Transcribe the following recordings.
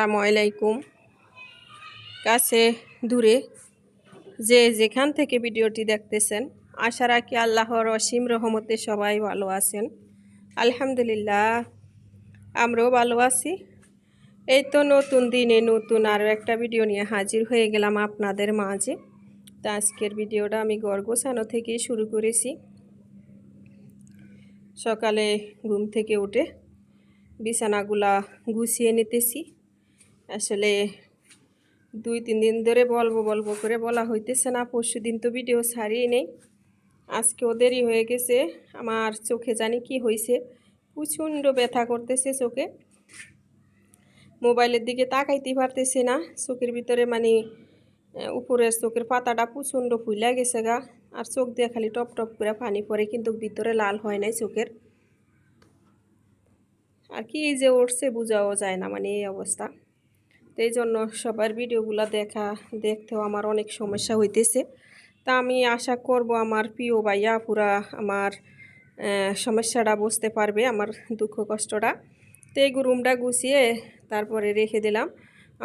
আসসালামু আলাইকুম। কাছে দূরে যে যেখান থেকে ভিডিওটি দেখতেছেন, আশা রাখি আল্লাহর অসীম রহমতে সবাই ভালো আছেন। আলহামদুলিল্লাহ, আমরাও ভালো আছি। এই তো নতুন দিনে নতুন আরও একটা ভিডিও নিয়ে হাজির হয়ে গেলাম আপনাদের মাঝে। তো আজকের ভিডিওটা আমি গড় গোছানো থেকেই শুরু করেছি। সকালে ঘুম থেকে উঠে বিছানাগুলা গুছিয়ে নিতেছি। আসলে দুই, তিন দিন ধরে বলব বলব করে বলা হইতেছে না। পরশু দিন তো ভিডিও ছাড়িয়ে নেই। আজকে ওদেরই হয়ে গেছে। আমার চোখে জানি কি হয়েছে প্রচণ্ড ব্যথা করতেছে চোখে। মোবাইলের দিকে তাকাইতে পারতেছে না। চোখের ভিতরে মানে উপরের চোখের পাতাটা প্রচণ্ড ফুলা গেছে গা। আর চোখ দিয়ে খালি টপ টপ করে পানি পড়ে, কিন্তু ভিতরে লাল হয় নাই চোখের। আর কি যে উঠছে বোঝাও যায় না মানে এই অবস্থা। এই জন্য সবার ভিডিওগুলো দেখা, দেখতেও আমার অনেক সমস্যা হইতেছে। তা আমি আশা করব আমার প্রিয় ভাইয়া পুরা আমার সমস্যাটা বুঝতে পারবে, আমার দুঃখ কষ্টটা। তো এই রুমটা গুছিয়ে তারপরে রেখে দিলাম।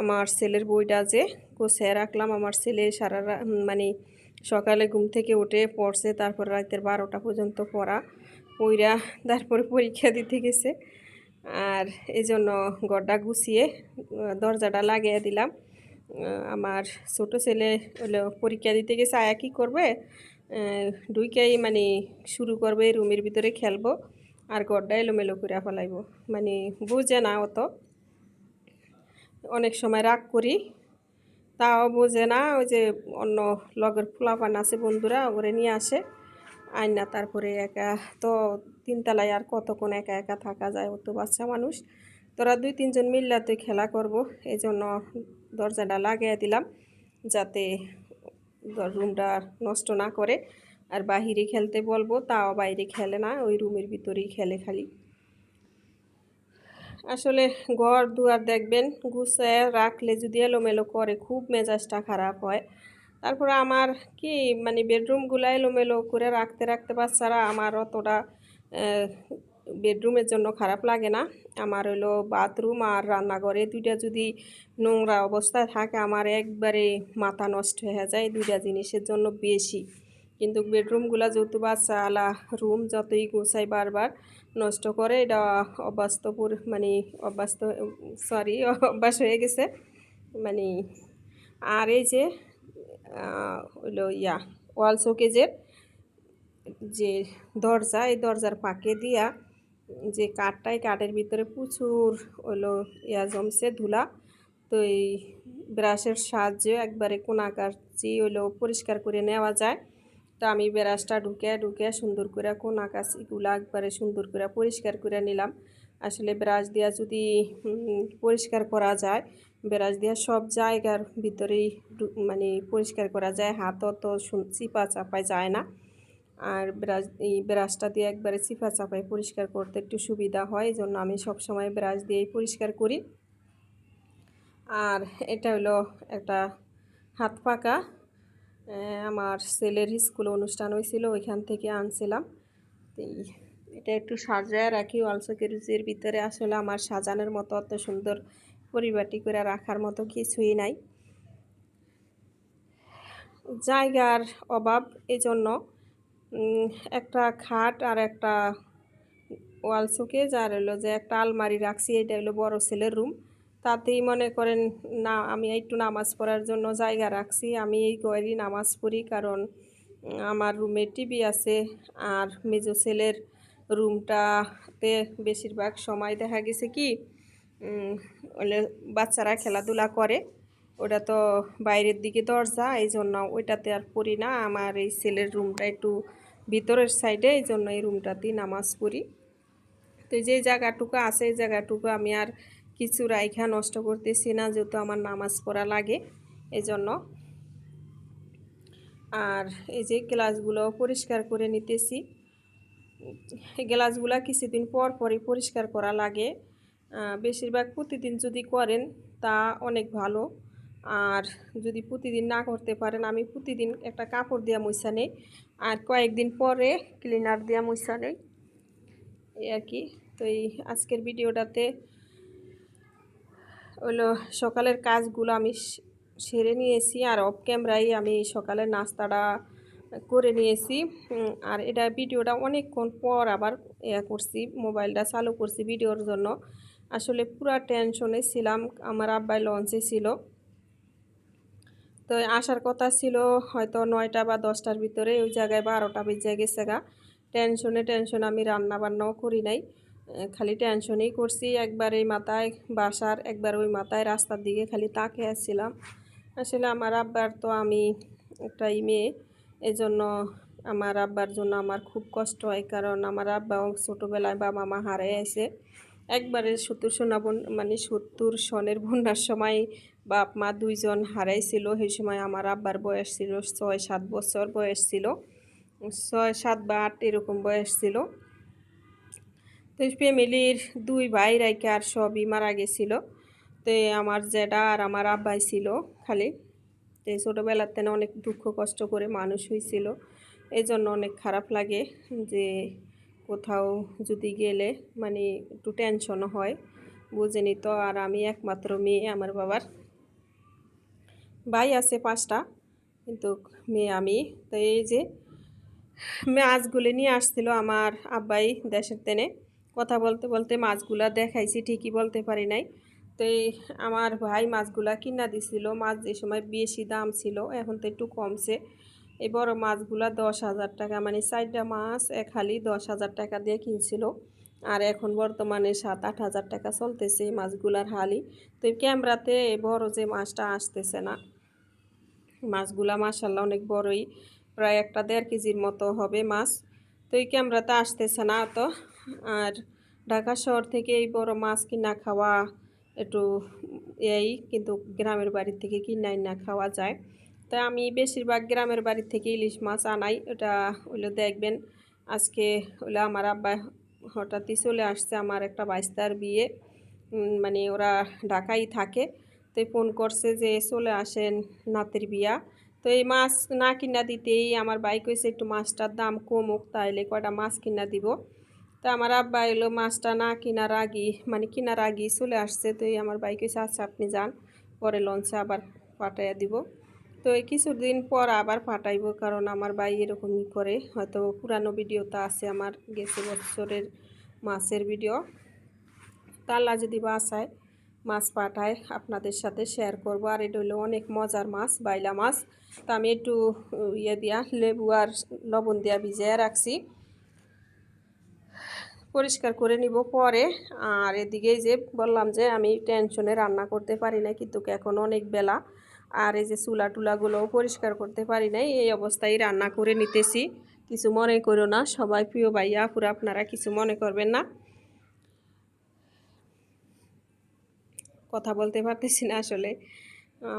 আমার ছেলের বইটা যে গুছিয়ে রাখলাম, আমার ছেলে সারা মানে সকালে ঘুম থেকে উঠে পড়ছে, তারপর রাতের বারোটা পর্যন্ত পড়া ওইরা তারপরে পরীক্ষা দিতে গেছে। আর এই জন্য গড়টা গুছিয়ে দরজাটা লাগিয়ে দিলাম। আমার ছোট ছেলে হলো পরীক্ষা দিতে গেছে আয়া কী করবে? আহ, মানে শুরু করবে রুমের ভিতরে খেলব আর গড়টা এলোমেলো করে ফেলাইব। মানে বুঝে না অত। অনেক সময় রাগ করি তাও বোঝে না ওই যে অন্য লগের ফুলাপান আছে বন্ধুরা ওরে নিয়ে আসে। আইন না, তারপরে একা তো তিনতলায় আর কতক্ষণ একা একা থাকা যায় অত বাচ্চা মানুষ? তোরা দুই, তিনজন মিল্লাতে খেলা করব। এই জন্য দরজাটা লাগিয়ে দিলাম যাতে রুমটা নষ্ট না করে। আর বাহিরে খেলতে বলব, তাও বাইরে খেলে না, ওই রুমের ভিতরেই খেলে খালি। আসলে ঘর দুয়ার দেখবেন, গুছায় রাখলে যদি এলোমেলো করে, খুব মেজাজটা খারাপ হয়। তারপরে আমার কি মানে বেডরুমগুলো এলোমেলো করে রাখতে রাখতে বাচ্চারা আমার অতটা বেডরুমের জন্য খারাপ লাগে না। আমার হলো বাথরুম আর রান্নাঘরে দুইটা যদি নোংরা অবস্থায় থাকে আমার একবারে মাথা নষ্ট হয়ে যায় দুইটা জিনিসের জন্য বেশি। কিন্তু বেডরুমগুলো যেহেতু বাচ্চা আলা রুম যতই গোছাই বারবার নষ্ট করে, এটা অবাস্তবর মানে অবাস্তব সরি অভ্যাস হয়ে গেছে। মানে আর এই যে হইল ইয়া, ওয়াল শোকেজের যে দরজা, এই দরজার পাকে দিয়া যে কাঠটাই, কাঠের ভিতরে প্রচুর হলো ইয়া জমছে ধুলা। তো এই ব্রাশের সাহায্যে একবারে কোনাকাচি হলো পরিষ্কার করে নেওয়া যায়। তো আমি ব্রাশটা ঢুকে ঢুকে সুন্দর করে কোনাকাচিগুলো একবারে সুন্দর করে পরিষ্কার করে নিলাম। আসলে ব্রাশ দিয়া যদি পরিষ্কার করা যায়, ব্রাশ দিয়া সব জায়গার ভিতরেই মানে পরিষ্কার করা যায় হাতও তো চিপা চাপায় যায় না। আর ব্রাশ, এই ব্রাশটা দিয়ে একবারে চিপা চাপায় পরিষ্কার করতে একটু সুবিধা হয় এই জন্য আমি সব সময় ব্রাশ দিয়েই পরিষ্কার করি। আর এটা হলো একটা হাত পাকা আমার ছেলের স্কুলে অনুষ্ঠান হয়েছিল, ওইখান থেকে আনছিলাম। এই- এটা একটু সাজায় রাখি অলসকের ভিতরে আসলে আমার সাজানোর মতো অত সুন্দর পরিবাটি করে রাখার মতো কিছুই নাই। জায়গার অভাব এই জন্য একটা খাট আর একটা ওয়াল শোকেজ আর হলো যে একটা আলমারি রাখছি, এটা হলো বড় ছেলের রুম। তাতেই মনে করেন না, আমি একটু নামাজ পড়ার জন্য জায়গা রাখছি, আমি এই ঘরেই নামাজ পড়ি কারণ আমার রুমে টিভি আছে আর মেজো ছেলের রুমটাতে বেশিরভাগ সময় দেখা গেছে কি বাচ্চারা খেলাধুলা করে, ওটা তো বাইরের দিকে দরজা এই জন্য ওইটাতে আর পড়ি না। আমার এই ছেলের রুমটা একটু ভিতরের সাইডে এই জন্য এই রুমটাতেই নামাজ পড়ি। তো যে জায়গাটুকু আছে, এই জায়গাটুকু আমি আর কিছু রাইখা নষ্ট করতেছি না, যেহেতু আমার নামাজ পড়া লাগে এই জন্য আর এই যে ক্লাসগুলো পরিষ্কার করে নিতেছি। গ্লাসগুলো কিছুদিন পর পরই পরিষ্কার করা লাগে। বেশিরভাগ প্রতিদিন যদি করেন তা অনেক ভালো। আর যদি প্রতিদিন না করতে পারেন, আমি প্রতিদিন একটা কাপড় দিয়া মুছা নেই। আর কয়েকদিন পরে ক্লিনার দেওয়া মুছা নেই। এই আর কি। তো এই আজকের ভিডিওটাতে হলো সকালের কাজগুলো আমি সেরে নিয়েছি। আর অফ ক্যামেরায় আমি সকালের নাস্তাটা করে নিয়েছি। আর এটা ভিডিওটা অনেকক্ষণ পর আবার ইয়া করছি, মোবাইলটা চালু করছি ভিডিওর জন্য। আসলে পুরা টেনশনে ছিলাম, আমার আব্বাই লঞ্চে ছিল। তো আসার কথা ছিল হয়তো নয়টা বা দশটার ভিতরে, ওই জায়গায় বারোটা বেজে গেছে গা। টেনশনে টেনশন আমি রান্না বান্নাও করি নাই। খালি টেনশনেই করছি, একবার এই মাথায় বাসার, একবার ওই মাথায় রাস্তার দিকে খালি তাকে আসছিলাম আসলে আমার আব্বার তো আমি একটাই মেয়ে এজন্য আমার আব্বার জন্য আমার খুব কষ্ট হয়, কারণ আমার আব্বা ছোটোবেলায় বা মামা হারাই আছে। একবারে সত্তর সোনা বন মানে সত্তর সনের বন্যার সময় বাপ মা দুইজন হারাইছিল, সেই সময় আমার আব্বার বয়স ছিল ছয় সাত বছর বয়স ছিল। ছয় সাত বা আট এরকম বয়স ছিল। তো ফ্যামিলির দুই ভাই রাইকে আর সবই মারা গেছিল। তো আমার জেডা আর আমার আব্বাই ছিল খালি। তো ছোটোবেলার থেকে অনেক দুঃখ, কষ্ট করে মানুষ হয়েছিল এই জন্য অনেক খারাপ লাগে যে কোথাও যদি গেলে মানে একটু টেনশনও হয়, বুঝেনি তো? আর আমি একমাত্র মেয়ে আমার বাবার। ভাই আছে পাঁচটা, কিন্তু মেয়ে আমি। তো এই যে মাছগুলো নিয়ে আসছিল আমার আব্বাই দেশের তেনে। কথা বলতে বলতে মাছগুলা দেখাইছি, ঠিকই বলতে পারি নাই। তো আমার ভাই মাছগুলা কিনা দিছিল। মাছ যে সময় বেশি দাম ছিল, এখন তো একটু কমছে। এই বড় মাছগুলা দশ হাজার টাকা মানে চারটা মাছ এক হালি দশ হাজার টাকা দিয়ে কিনছিল। আর এখন বর্তমানে সাত, আট হাজার টাকা চলতেছে এই মাছগুলার হালি। তো ক্যামেরাতে এই বড় যে মাছটা আসতেছে না, মাছগুলা মাসাল্লাহ অনেক বড়ই, প্রায় একটা দেড় কেজির মতো হবে মাছ। তো এই ক্যামেরাতে আসতেছে না তো। আর ঢাকা শহর থেকে এই বড় মাছ কিনা খাওয়া একটু এই কিন্তু গ্রামের বাড়ি থেকে কিনাই না খাওয়া যায়। তাই আমি বেশিরভাগ গ্রামের বাড়ি থেকে ইলিশ মাছ আনাই। ওটা ওইলো দেখবেন, আজকে ওইলো আমার আব্বা হঠাৎই চলে আসছে আমার একটা বাইস্তার বিয়ে। মানে ওরা ঢাকাই থাকে। তো ফোন করছে যে চলে আসেন নাতের বিয়া। তো এই মাছ না কিনা দিতেই আমার বাইক হয়েছে একটু মাছটার দাম কমুক, তাইলে কয়টা মাছ কিনা দিব। তো আমার আব্বা এলো মাছটা না কিনার আগে মানে কিনার আগেই চলে আসছে। তো আমার বাইক হয়েছে আচ্ছা আপনি যান, পরে লঞ্চে আবার পাঠাইয়া দিব। তো এই কিছুদিন পর আবার পাঠাইবো, কারণ আমার ভাই এরকমই করে। হয়তো পুরানো ভিডিওটা আছে আমার, গেছে বছরের মাছের ভিডিও তা আল্লাহ যদি বাসায় মাছ পাঠায়, আপনাদের সাথে শেয়ার করব। আর এটা হলো অনেক মজার মাছ, বাইলা মাছ। তো আমি একটু ইয়ে দিয়া, লেবু আর লবণ দিয়া ভিজিয়ে রাখছি। পরিষ্কার করে নিব পরে। আর এদিকে যে বললাম যে আমি টেনশনে রান্না করতে পারি না কিন্তু এখন অনেক বেলা। আর এই যে চুলা টুলাগুলোও পরিষ্কার করতে পারি নাই, এই অবস্থায় রান্না করে নিতেছি। কিছু মনে করো না, সবাই প্রিয় ভাইয়া পুরো আপনারা কিছু মনে করবেন না। কথা বলতে পারতেছি না আসলে।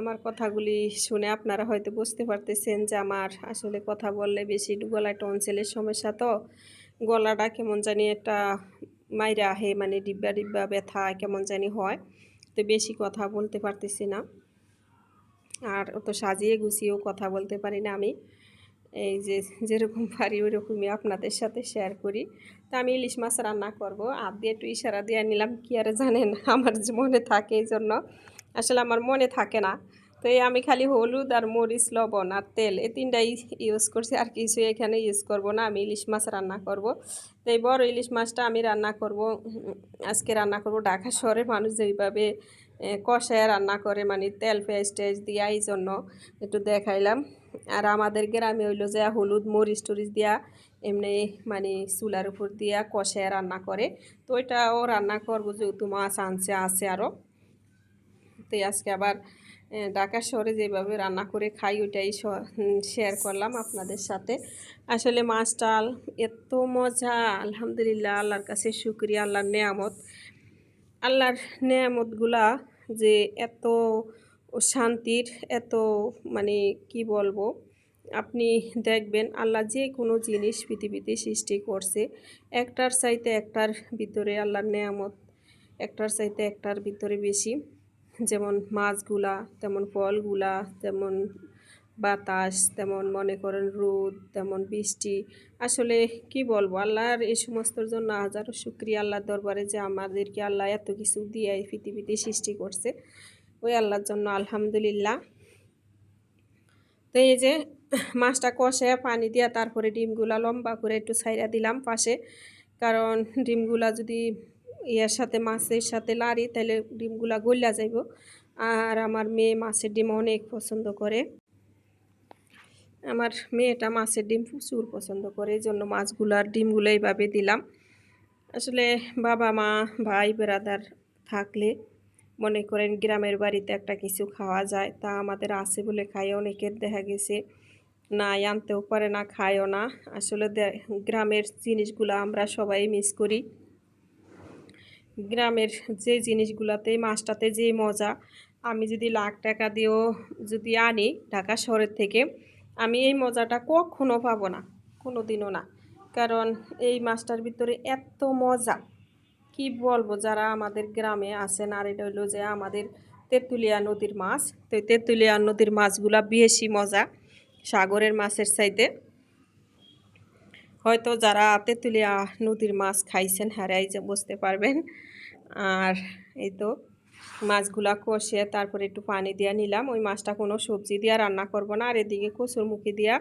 আমার কথাগুলি শুনে আপনারা হয়তো বুঝতে পারতেছেন যে আমার আসলে কথা বললে বেশি গলায় টনসেলের সমস্যা তো। গলাটা কেমন জানি একটা মাইরা আহে মানে ডিব্বা ডিব্বা ব্যথা কেমন জানি হয়। তো বেশি কথা বলতে পারতেছি না। আর অত সাজিয়ে গুছিয়েও কথা বলতে পারি না আমি। এই যে যেরকম পারি ওইরকমই আপনাদের সাথে শেয়ার করি। তা আমি ইলিশ মাছ রান্না করব। আর দিয়ে একটু ইশারা দিয়ে নিলাম, কি আর জানেন, আমার মনে থাকে এই জন্য। আসলে আমার মনে থাকে না। তো এই আমি খালি হলুদ আর মরিচ, লবণ আর তেল এই তিনটাই ইউজ করছি। আর কিছু এখানে ইউজ করব না, আমি ইলিশ মাছ রান্না করব। তো এই বড় ইলিশ মাছটা আমি রান্না করব, আজকে রান্না করব ঢাকা শহরের মানুষ যেইভাবে কষায় রান্না করে মানে তেল পেঁয়াজ টেজ দিয়া, এই জন্য একটু দেখাইলাম। আর আমাদের গ্রামে হইল যে হলুদ, মরিচ টরিচ দিয়া, এমনি মানে চুলার উপর দিয়া কষায় রান্না করে। তো ওইটাও রান্না করব, যেহেতু মাছ আনছে, আছে আরও তো আজকে আবার ঢাকা শহরে যেভাবে রান্না করে খাই, ওইটাই শেয়ার করলাম আপনাদের সাথে। আসলে মাছ, ডাল এত মজা, আলহামদুলিল্লাহ, আল্লাহর কাছে শুক্রিয়া, আল্লাহর নেয়ামত। আল্লাহর নেয়ামতগুলা যে এত শান্তির, এত মানে কি বলব, আপনি দেখবেন আল্লাহ যে কোনো জিনিস পৃথিবীতে সৃষ্টি করছে, একটার চাইতে একটার ভিতরে আল্লাহর নেয়ামত, একটার চাইতে একটার ভিতরে বেশি। যেমন মাছগুলা, তেমন ফলগুলা, তেমন বাতাস, তেমন মনে করেন রোদ, তেমন বৃষ্টি। আসলে কি বলব, আল্লাহর এই সমস্তর জন্য হাজারো শুক্রিয়া। আল্লাহর দরবারে যে আমাদেরকে আল্লাহ এত কিছু দিয়ে এই পৃথিবীতে সৃষ্টি করছে, ওই আল্লাহর জন্য আলহামদুলিল্লাহ। তো এই যে মাছটা কষে পানি দিয়া তারপরে ডিমগুলা লম্বা করে একটু ছাইরা দিলাম পাশে, কারণ ডিমগুলা যদি ইয়ার সাথে মাছের সাথে লাড়ি, তাহলে ডিমগুলা গলিয়া যাইব। আর আমার মেয়ে মাছের ডিম অনেক পছন্দ করে। আমার মেয়েটা মাছের ডিম প্রচুর পছন্দ করে এই জন্য মাছগুলার ডিমগুলো এইভাবে দিলাম। আসলে বাবা, মা, ভাই বেরাদার থাকলে মনে করেন গ্রামের বাড়িতে একটা কিছু খাওয়া যায়, তা আমাদের আছে বলে খাই অনেকের দেখা গেছে না আনতেও পারে না, খায়ও না। আসলে গ্রামের জিনিসগুলো আমরা সবাই মিস করি। গ্রামের যে জিনিসগুলাতে, মাছটাতে যে মজা, আমি যদি লাখ টাকা দিয়েও যদি আনি ঢাকা শহরের থেকে, আমি এই মজাটা কখনো পাবো না কোনো দিনও না। কারণ এই মাছটার ভিতরে এত মজা, কি বলব যারা আমাদের গ্রামে আছেন, আর এটা হইল যে আমাদের তেঁতুলিয়া নদীর মাছ। তো তেঁতুলিয়া নদীর মাছগুলা বেশি মজা, সাগরের মাছের চাইতে। হয়তো যারা তেঁতুলিয়া নদীর মাছ খাইছেন, হারাই যে বুঝতে পারবেন। আর এই তো মাছগুলা কষে তারপরে একটু পানি দিয়া নিলাম। ওই মাছটা কোনো সবজি দিয়া রান্না করব না। আর এদিকে কচুরমুখি দিয়া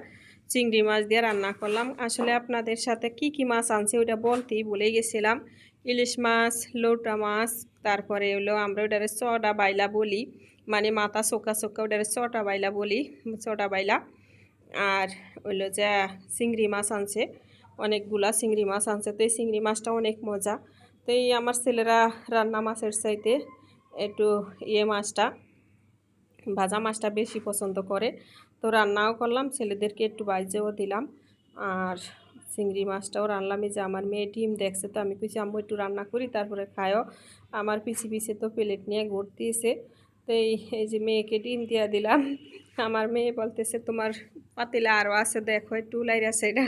চিংড়ি মাছ দিয়ে রান্না করলাম। আসলে আপনাদের সাথে কি কি মাছ আনছে ওইটা বলতেই বলেই গেছিলাম। ইলিশ মাছ, লোটা মাছ, তারপরে হলো আমরা ওটারে চটা বাইলা বলি। মানে মাথা চোকা চোকা ওটারে চটা বাইলা বলি, চটা বাইলা। আর হইল যে চিংড়ি মাছ আনছে। অনেকগুলা চিংড়ি মাছ আনছে। তো এই চিংড়ি মাছটা অনেক মজা। তো এই আমার ছেলেরা রান্না মাছের চাইতে একটু ইয়ে মাছটা, ভাজা মাছটা বেশি পছন্দ করে। তো রান্নাও করলাম, ছেলেদেরকে একটু বাইজেও দিলাম। আর চিংড়ি মাছটাও রান্নাম এই যে আমার মেয়ে ডিম দেখছে, তো আমি কিছু আম্মু, একটু রান্না করি, তারপরে খায়ও। আমার পিছিয়ে পিছিয়ে তো প্লেট নিয়ে ঘুরতেছে। তো এই যে মেয়েকে ডিম দিয়া দিলাম। আমার মেয়ে বলতেছে, তোমার পাতিলা আরও আছে, দেখো, একটু লাইরা সেটা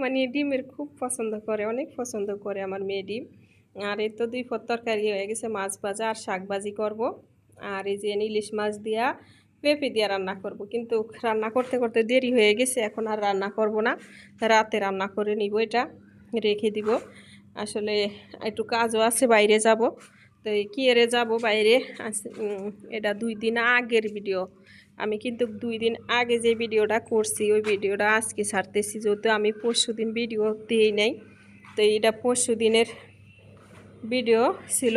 মানে ডিমের খুব পছন্দ করে, অনেক পছন্দ করে আমার মেয়ে ডিম। আর এই তো দুই পদ তরকারি হয়ে গেছে, মাছ ভাজা আর শাক ভাজি করব। আর এই যে ইলিশ মাছ দিয়া পেঁপে দিয়ে রান্না করব। কিন্তু রান্না করতে করতে দেরি হয়ে গেছে, এখন আর রান্না করব না। রাতে রান্না করে নিব এটা, রেখে দিব। আসলে একটু কাজও আছে, বাইরে যাব। তো এই কি এরে যাব বাইরে? এটা দুই দিন আগের ভিডিও আমি কিন্তু দুই দিন আগে যে ভিডিওটা করছি, ওই ভিডিওটা আজকে ছাড়তেছি, যেহেতু আমি পরশু দিন ভিডিও দিই নাই। তো এটা পরশু দিনের ভিডিও ছিল।